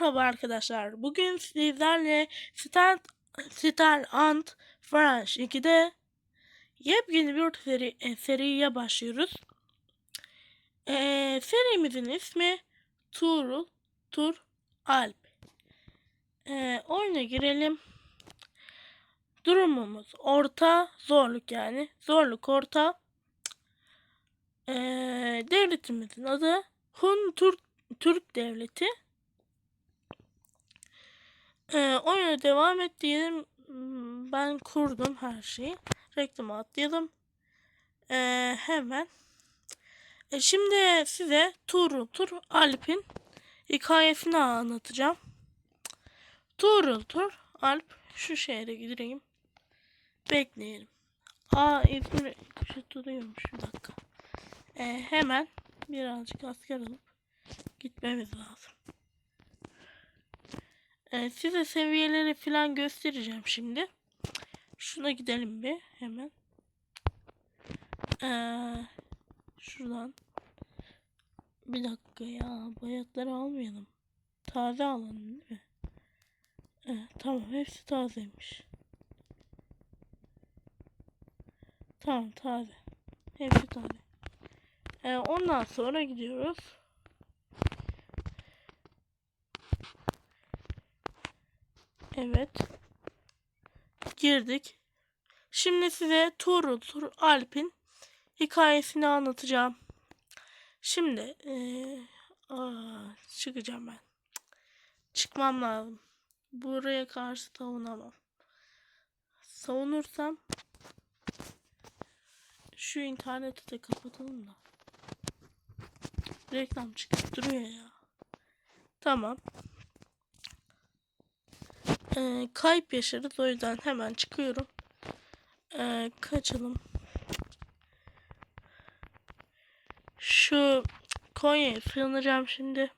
Merhaba arkadaşlar. Bugün sizlerle Stand, Star and French 2'de yepyeni bir seri, e, seriye başlıyoruz. E, serimizin ismi Tuğrul Tur Alp. E, oyuna girelim. Durumumuz orta zorluk yani. Zorluk orta. E, devletimizin adı Hun Türk, Türk Devleti. Ee, oyuna devam et diyelim. Hmm, Ben kurdum her şeyi. Reklama atlayalım. Ee, hemen. E, şimdi size Tuğrul Tur Alp'in hikayesini anlatacağım. Tuğrul Tur Alp şu şehre gideyim. Bekleyelim. Aa İzmir kuşatılıyormuş bir dakika. Ee, hemen birazcık asker alıp gitmemiz lazım. Ee, size seviyeleri falan göstereceğim şimdi. Şuna gidelim bir hemen. Ee, şuradan. Bir dakika ya. Bayatları almayalım. Taze alalım değil mi? Ee, tamam hepsi tazeymiş. Tamam taze. Hepsi taze. Ee, ondan sonra gidiyoruz. Evet. Girdik. Şimdi size Tuğrul Tur Alp'in hikayesini anlatacağım. Şimdi eee, aa, çıkacağım ben. Çıkmam lazım. Buraya karşı savunamam. Savunursam şu interneti de kapatalım da. Reklam çıkıp duruyor ya. Tamam. Ee, kayıp yaşarız o yüzden hemen çıkıyorum. Ee, kaçalım. Şu Konya'ya sığınacağım şimdi.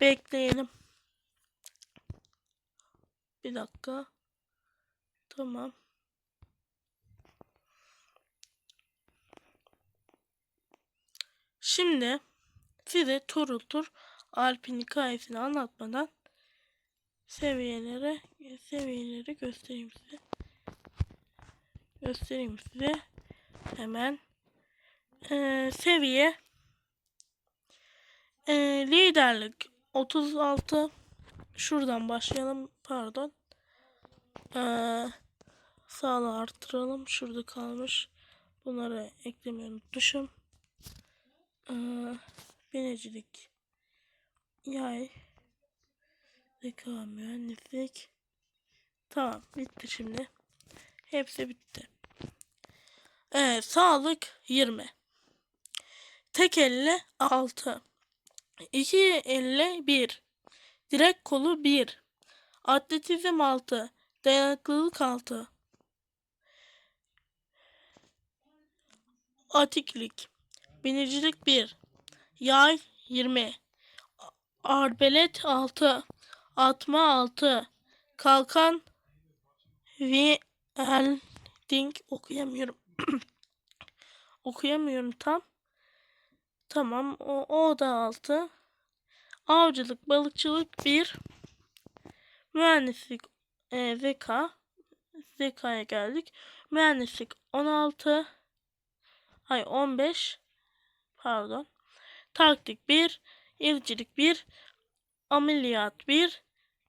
Bekleyelim. Bir dakika. Tamam. Şimdi size Turul Tur Alp'in hikayesini anlatmadan seviyelere seviyeleri göstereyim size. Göstereyim size. Hemen. Ee, seviye. Ee, liderlik 36 şuradan başlayalım pardon. Ee, sağlığı arttıralım. Şurada kalmış. Bunları eklemeyi unutmuşum. Ee, binicilik yay zeka mühendislik tamam bitti şimdi hepsi bitti Evet, sağlık 20. Tek elle 6. İki elle 1. Direk kolu 1. Atletizm 6. Dayanıklılık 6. Atiklik. Binicilik 1. Yay 20. Arbelet 6. Atma 6. Kalkan Wielding okuyamıyorum. okuyamıyorum tam. Tamam o, o da altı. Avcılık, balıkçılık bir. Mühendislik, e, zeka. Zekaya geldik. Mühendislik 16. Ay 15. Pardon. Taktik 1. İlcilik 1. Ameliyat 1.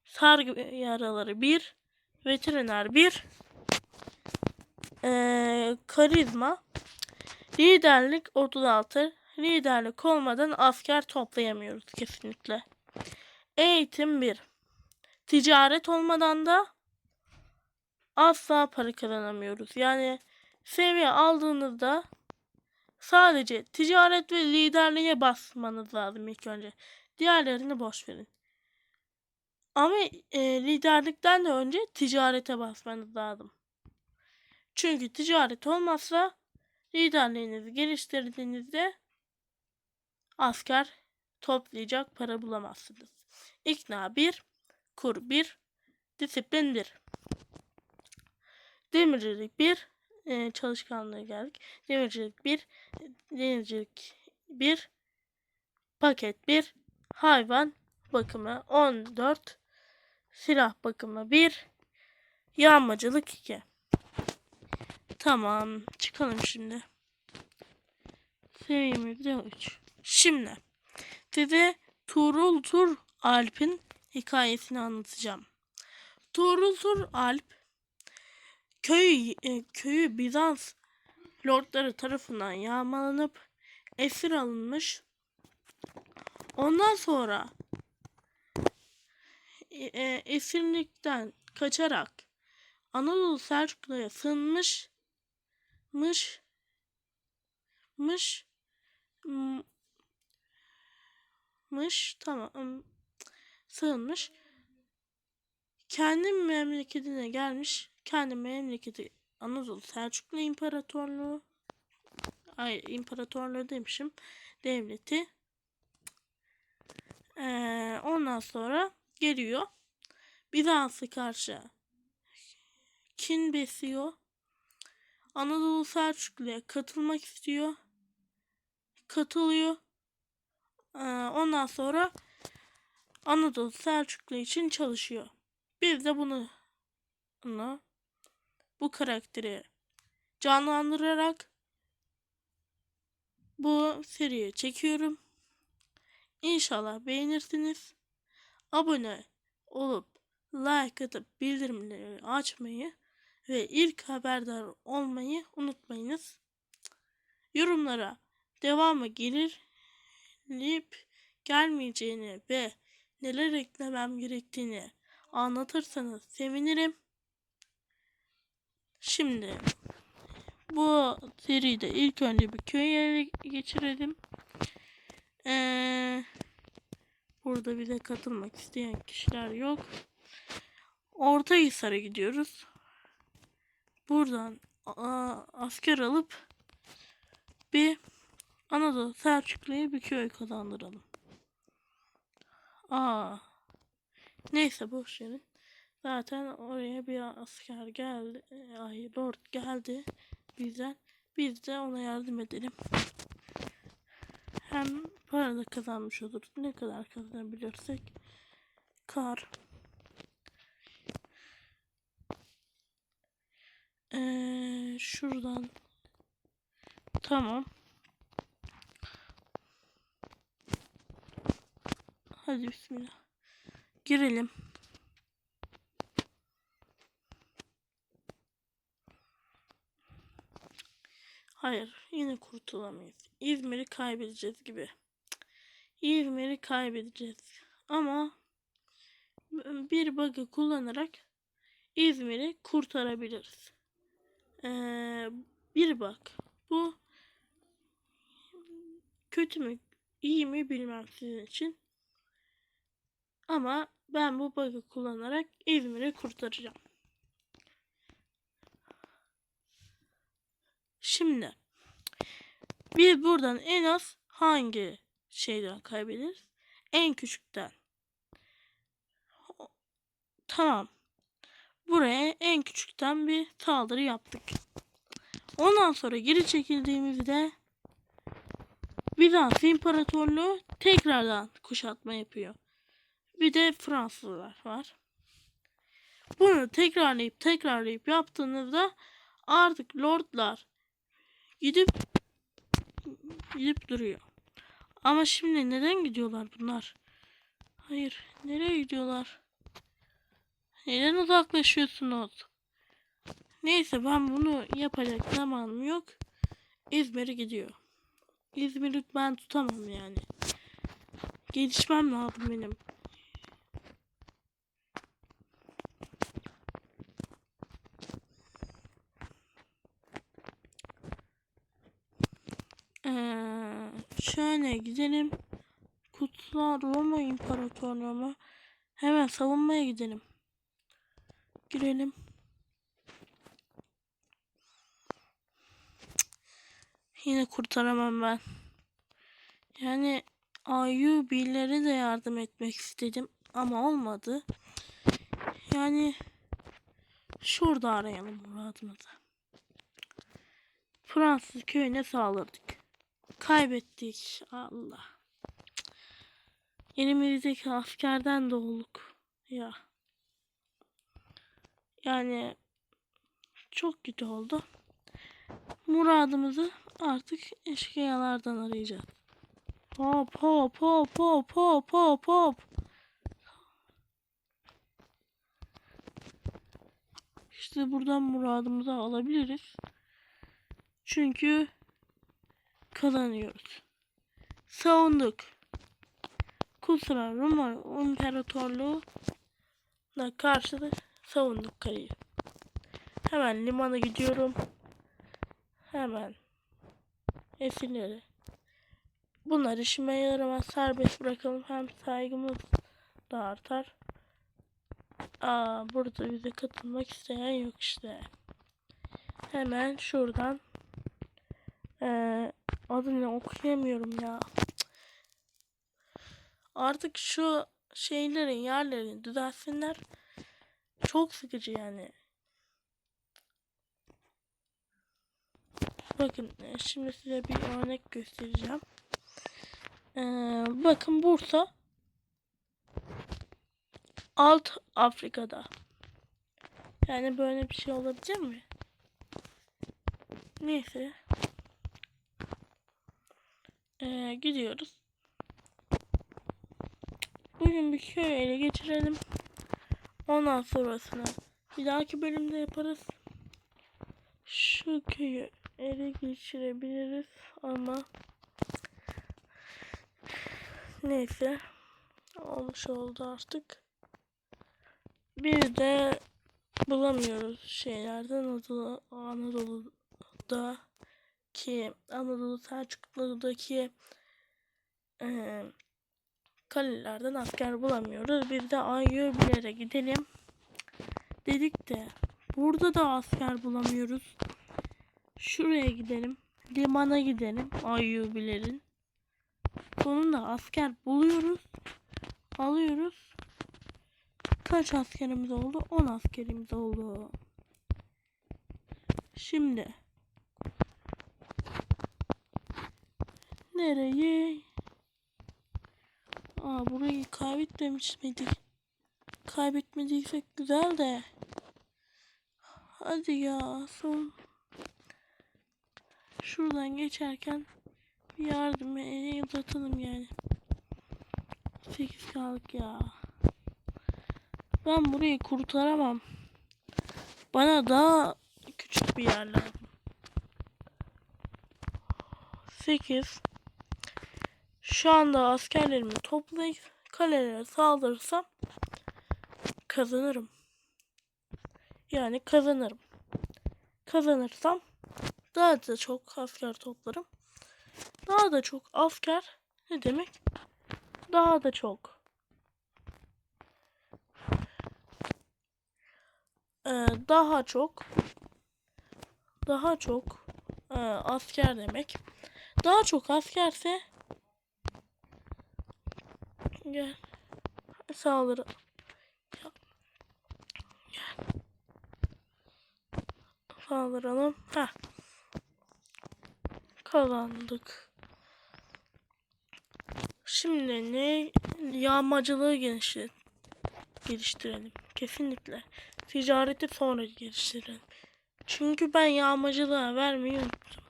Sargı yaraları 1. Veteriner 1. Ee, karizma. Liderlik 36. Liderlik olmadan asker toplayamıyoruz kesinlikle. Eğitim 1. Ticaret olmadan da asla para kazanamıyoruz. Yani seviye aldığınızda sadece ticaret ve liderliğe basmanız lazım ilk önce. Diğerlerini boş verin. Ama e, liderlikten de önce ticarete basmanız lazım. Çünkü ticaret olmazsa liderliğinizi geliştirdiğinizde asker toplayacak para bulamazsınız. İkna 1, kur 1, disiplin 1. Demircilik 1, e, çalışkanlığa geldik. Demircilik 1, denizcilik 1, paket 1, hayvan bakımı 14. Silah bakımı 1. Yağmacılık 2. Tamam. Çıkalım şimdi. Seviyemiz de 3. Şimdi size Tuğrul Tur Alp'in hikayesini anlatacağım. Tuğrul Tur Alp köy, e, köyü Bizans lordları tarafından yağmalanıp esir alınmış. Ondan sonra e, esirlikten kaçarak Anadolu Selçuklu'ya sığınmış mış mış mış tamam sığınmış. Kendi memleketine gelmiş kendi memleketi Anadolu Selçuklu İmparatorluğu ay imparatorluğu demişim devleti Ee, ondan sonra geliyor Bizans'a karşı kin besliyor Anadolu Selçuklu'ya katılmak istiyor. Katılıyor. Ee, ondan sonra Anadolu Selçuklu için çalışıyor. Biz de bunu, bunu bu karakteri canlandırarak bu seriye çekiyorum. İnşallah beğenirsiniz. Abone olup like atıp bildirimleri açmayı ve ilk haberdar olmayı unutmayınız. Yorumlara devamı gelip gelmeyeceğini ve neler eklemem gerektiğini anlatırsanız sevinirim. Şimdi bu seride ilk önce bir köy geçirelim. Ee, burada bize katılmak isteyen kişiler yok. Ortahisar'a gidiyoruz buradan asker alıp bir Anadolu Selçuklu'ya bir köy kazandıralım. Aa. Neyse boş verin. Zaten oraya bir asker geldi. Ay lord geldi bizden. Biz de ona yardım edelim. Hem para da kazanmış oluruz. Ne kadar kazanabilirsek. Kar. Ee, şuradan tamam. Hadi bismillah. Girelim. Hayır, yine kurtulamayız. İzmir'i kaybedeceğiz gibi. İzmir'i kaybedeceğiz. Ama bir bug'ı kullanarak İzmir'i kurtarabiliriz. Ee, bir bak. Bu kötü mü iyi mi bilmem sizin için. Ama ben bu bug'ı kullanarak İzmir'i kurtaracağım. Şimdi biz buradan en az hangi şeyden kaybederiz? En küçükten. Tamam. Buraya en küçükten bir saldırı yaptık. Ondan sonra geri çekildiğimizde Bizans İmparatorluğu tekrardan kuşatma yapıyor. Bir de Fransızlar var. Bunu tekrarlayıp tekrarlayıp yaptığınızda artık lordlar gidip gidip duruyor. Ama şimdi neden gidiyorlar bunlar? Hayır, nereye gidiyorlar? Neden uzaklaşıyorsunuz? Neyse ben bunu yapacak zamanım yok. İzmir'e gidiyor. İzmir'i ben tutamam yani. Gelişmem lazım benim. Ee, şöyle gidelim. Kutsal Roma İmparatorluğu Hemen savunmaya gidelim. Girelim. Yine kurtaramam ben. Yani Ayyubilere de yardım etmek istedim ama olmadı. Yani şurada arayalım muradımızı. Fransız köyüne saldırdık. Kaybettik. Allah. elimizdeki askerden de olduk. Ya. Yani çok kötü oldu. Muradımızı artık eşkıyalardan arayacağız. Hop hop hop hop hop hop hop. İşte buradan muradımızı alabiliriz. Çünkü kazanıyoruz. Savunduk. Kusura Roma İmparatorluğu da karşı savunduk kaleyi. Hemen limana gidiyorum. Hemen esirleri. Bunlar işime yaramaz. Serbest bırakalım. Hem saygımız da artar. Aa, burada bize katılmak isteyen yok işte. Hemen şuradan ee, adını okuyamıyorum ya. Artık şu şeylerin yerlerini düzelsinler. Çok sıkıcı yani. Bakın e, şimdi size bir örnek göstereceğim. Ee, bakın Bursa Alt Afrika'da. Yani böyle bir şey olabilir mi? Neyse. Ee, gidiyoruz. Bugün bir köy ele geçirelim. Ondan sonrasını bir dahaki bölümde yaparız. Şu köyü ele geçirebiliriz ama neyse olmuş oldu artık. Bir de bulamıyoruz şeylerden Anadolu, Anadolu'da ki Anadolu Selçuklu'daki e, kalelerden asker bulamıyoruz. Bir de Ayyubilere gidelim. Dedik de burada da asker bulamıyoruz. Şuraya gidelim. Limana gidelim Ayyubilerin. Sonunda asker buluyoruz. Alıyoruz. Kaç askerimiz oldu? 10 askerimiz oldu. Şimdi nereye? Aa burayı kaybetmemiş miydik? Kaybetmediysek güzel de. Hadi ya son. Şuradan geçerken bir yardım eli uzatalım yani. 8 kaldık ya. Ben burayı kurtaramam. Bana daha küçük bir yer lazım. 8 Şu anda askerlerimi toplayıp kalelere saldırırsam kazanırım. Yani kazanırım. Kazanırsam daha da çok asker toplarım. Daha da çok asker ne demek? Daha da çok Ee, daha çok daha çok e, asker demek. Daha çok askerse gel saldırı gel. Saldıralım. Ha. Kazandık. Şimdi ne yağmacılığı geliştir geliştirelim. Kesinlikle. Ticareti sonra geliştirelim. Çünkü ben yağmacılığa vermeyi unuttum.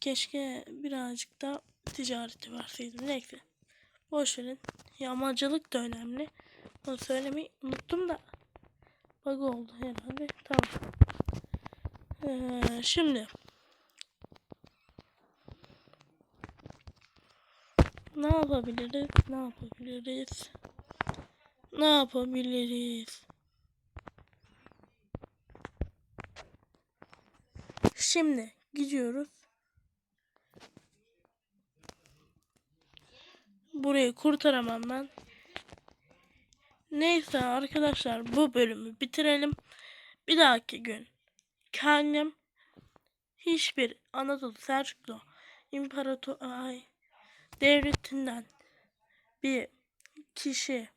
Keşke birazcık da ticareti verseydim. Neyse. Boş verin. Yağmacılık da önemli. Onu söylemeyi unuttum da. Bug oldu herhalde. Tamam. Ee, şimdi. Ne yapabiliriz? Ne yapabiliriz? Ne yapabiliriz? Şimdi gidiyoruz. Burayı kurtaramam ben. Neyse arkadaşlar bu bölümü bitirelim. Bir dahaki gün kendim hiçbir Anadolu Selçuklu İmparator ay devletinden bir kişi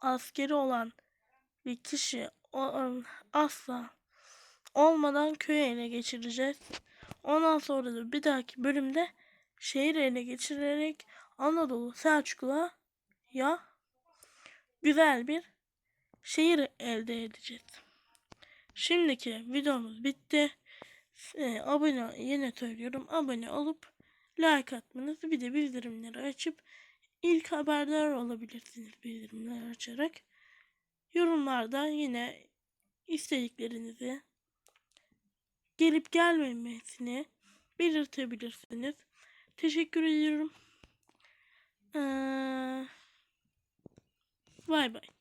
askeri olan bir kişi asla olmadan köyü ele geçireceğiz. Ondan sonra da bir dahaki bölümde şehir ele geçirerek Anadolu Selçuklu'a ya güzel bir şehir elde edeceğiz. Şimdiki videomuz bitti. Ee, abone yine söylüyorum. Abone olup like atmanızı bir de bildirimleri açıp ilk haberdar olabilirsiniz bildirimleri açarak. Yorumlarda yine istediklerinizi gelip gelmemesini belirtebilirsiniz. Teşekkür ediyorum. Ee, Bay bay.